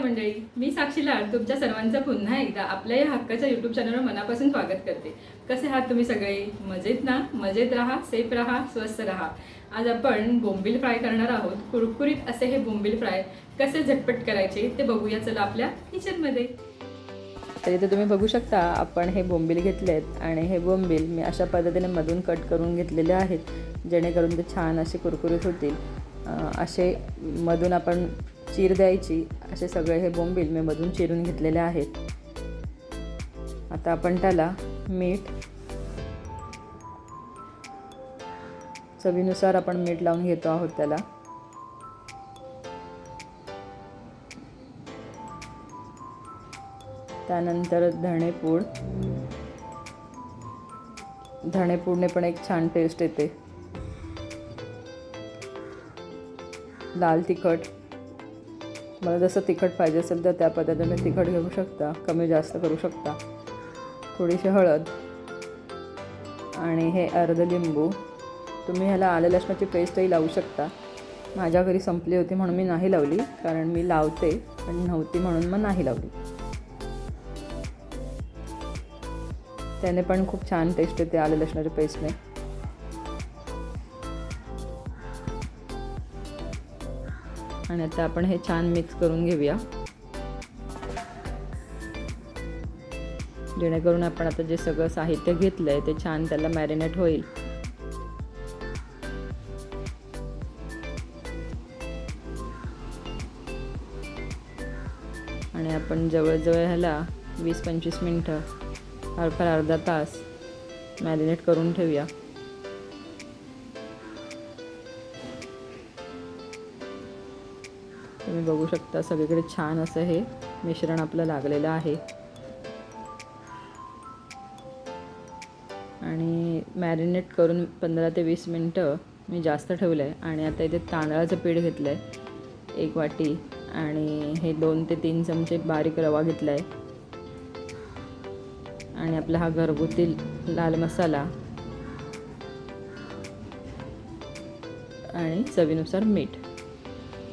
मंडळी मी साक्षी लाड तुमच्या सर्वांचं पुन्हा एकदा आपल्या या हक्काच्या यूट्यूब चॅनलवर मनापासून स्वागत करते. कसे आहात तुम्ही सगळे? मजेत ना? मजेत राहा सेफ राहा स्वस्त राहा. आज आपण बोंबील फ्राय करणार आहोत. कुरकुरीत असे हे बोंबील फ्राय कसे झटपट करायचे ते बघूया. चला आपल्या किचनमध्ये तर इथे तुम्ही बघू शकता आपण हे बोंबील घेतलेत आणि हे बोंबील मी अशा पद्धतीने मधून कट करून घेतलेले आहेत जेणेकरून ते छान असे कुरकुरीत होतील. असे मधून आपण चीर द्यायची असे सगळे हे बोंबील मी मधून चिरून घेतलेले आहेत. आता आपण त्याला मीठ चवीनुसार आपण मीठ लावून घेतो आहोत त्याला. त्यानंतर धणेपूड धणेपूडने पण एक छान टेस्ट येते. लाल तिखट. मला जसं तिखट पाहिजे असेल तर त्या पद्धतीने तिखट घेऊ शकता कमी जास्त करू शकता. थोडीशी हळद आणि हे अर्ध लिंबू. तुम्ही ह्याला आलं लसणाची पेस्टही लावू शकता. माझ्या घरी संपली होती म्हणून मी नाही लावली कारण मी लावते पण नव्हती म्हणून मग नाही लावली. त्याने पण खूप छान टेस्ट येते आलं लसणाच्या पेस्टने आणि आता आपण हे छान मिक्स करून घेऊया. जेणेकरून आपण आता जे सगळं साहित्य घेतलं आहे ते छान त्याला मॅरिनेट होईल. आणि आपण जवळजवळ ह्याला वीस पंचवीस मिनटं फार फार अर्धा तास मॅरिनेट करून ठेवूया. तुम्ही बघू शकता सगळीकडे छान असं हे मिश्रण आपलं लागलेलं आहे. आणि मॅरिनेट करून पंधरा ते वीस मिनटं मी जास्त ठेवलं आहे आणि आता इथे तांदळाचं पीठ घेतलं आहे एक वाटी. आणि हे दोन ते तीन चमचे बारीक रवा घेतला आहे आणि आपला हा घरगुती लाल मसाला. आणि चवीनुसार मीठ.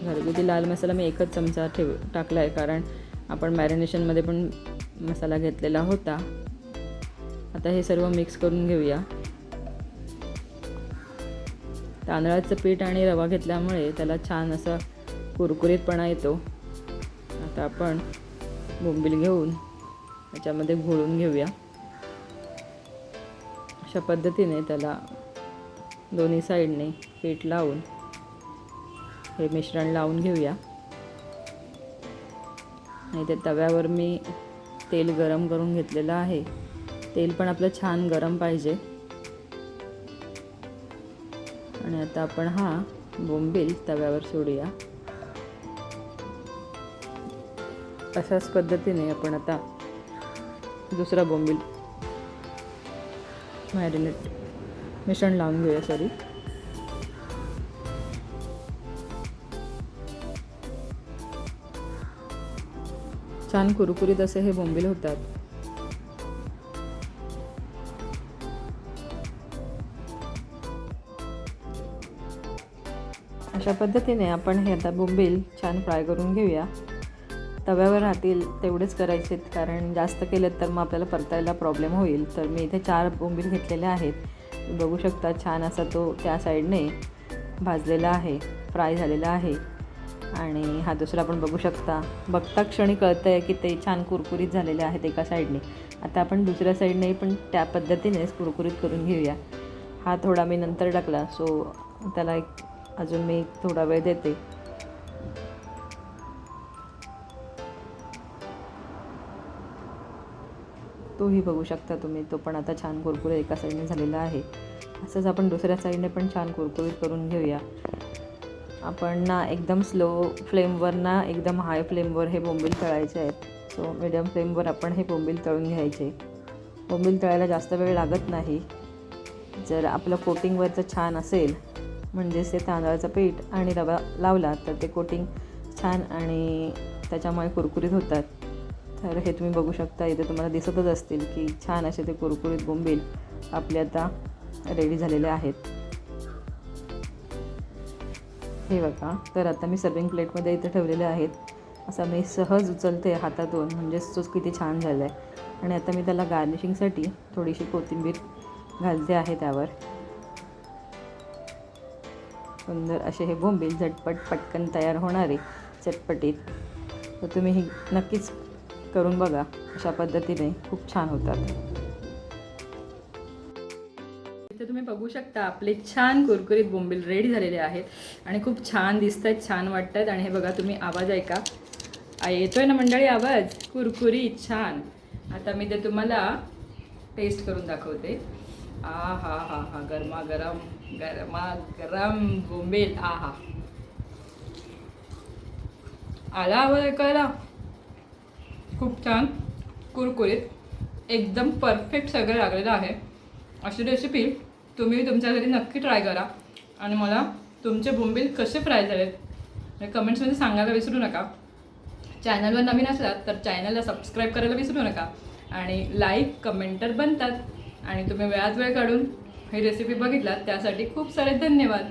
घरगुती लाल मसाला मी एकच चमचा ठेव टाकला आहे कारण आपण मॅरिनेशनमध्ये पण मसाला घेतलेला होता. आता हे सर्व मिक्स करून घेऊया. तांदळाचं पीठ आणि रवा घेतल्यामुळे त्याला छान असा कुरकुरीतपणा येतो. आता आपण बोंबील घेऊन त्याच्यामध्ये घोळून घेऊया. अशा पद्धतीने त्याला दोन्ही साईडने पीठ लावून हे मिश्रण लावून घेऊया. आणि ते तव्यावर मी तेल गरम करून घेतलेलं आहे. तेल पण आपलं छान गरम पाहिजे. आणि आता आपण हा बोंबील तव्यावर सोडूया. अशाच पद्धतीने आपण आता दुसरा बोंबील मॅरिनेट मिश्रण लावून घेऊया सॉरी छान कुरकुरीत असे हे बोंबील होतात. अशा पद्धतीने आपण हे आता बोंबील छान फ्राय करून घेऊया. तव्यावर राहतील तेवढेच करायचे कारण जास्त केलेत तर मग आपल्याला परतायला प्रॉब्लेम होईल. तर मी इथे चार बोंबील घेतलेले आहेत. बघू शकता छान असा तो त्या साईडने भाजलेला आहे फ्राय झालेला आहे. आणि हा दुसरा आपण बघू शकता. बघता क्षणी कळतं आहे की ते छान कुरकुरीत झालेले आहेत एका साईडने आता आपण दुसऱ्या साईडने पण त्या पद्धतीनेच कुरकुरीत करून घेऊया. हा थोडा मी नंतर टाकला सो त्याला एक अजून मी थोडा वेळ देते. तोही बघू शकता तुम्ही तो पण आता छान कुरकुरीत एका साईडने झालेला आहे. असंच आपण दुसऱ्या साईडने पण छान कुरकुरीत करून घेऊया. आपण ना एकदम स्लो फ्लेमवर ना एकदम हाय फ्लेमवर हे बोंबील तळायचे आहेत. सो मिडियम फ्लेमवर आपण हे बोंबील तळून घ्यायचे. बोंबील तळायला जास्त वेळ लागत नाही. जर आपलं कोटिंगवरचं छान असेल म्हणजेच ते तांदळाचं पीठ आणि रवा लावला तर ते कोटिंग छान आणि त्याच्यामुळे कुरकुरीत होतात. तर हे तुम्ही बघू शकता इथे तुम्हाला दिसतच असतील की छान असे ते कुरकुरीत बोंबील आपले आता रेडी झालेले आहेत. हे बघा तर आता मी सर्विंग प्लेटमध्ये इथे ठेवलेले आहेत. असा मी सहज उचलते हातातून म्हणजेच तोच किती छान झाला आहे आणि आता मी त्याला गार्निशिंगसाठी थोडीशी कोथिंबीर घालते आहे त्यावर. सुंदर असे हे बोंबील झटपट पटकन तयार होणारे चटपटीत. तर तुम्ही ही नक्कीच करून बघा अशा पद्धतीने खूप छान होतात. बघू शकता आपले छान कुरकुरीत बोंबील रेडी झालेले आहेत. आणि खूप छान दिसत आहेत छान वाटत आहेत आणि हे बघा तुम्ही आवाज ऐका. येतोय ना मंडळी आवाज? कुरकुरीत छान. आता मी ते तुम्हाला टेस्ट करून दाखवते. आ हा हा हा गरमा गरम गरमा गरम बोंबेल. आ हा. आला आवाज ऐकायला? खूप छान. कुरकुरीत. एकदम परफेक्ट सगळं लागलेलं आहे. अशी रेसिपी तुम्ही तुमच्या घरी नक्की ट्राय करा. आणि मला तुमचे बोंबील कसे फ्राय झालेत कमेंट्समध्ये सांगायला विसरू नका. चॅनलवर नवीन असलात तर चॅनलला सबस्क्राईब करायला विसरू नका. आणि लाईक कमेंट तर बनतात. आणि तुम्ही वेळात वेळ काढून ही रेसिपी बघितलात त्यासाठी खूप सारे धन्यवाद.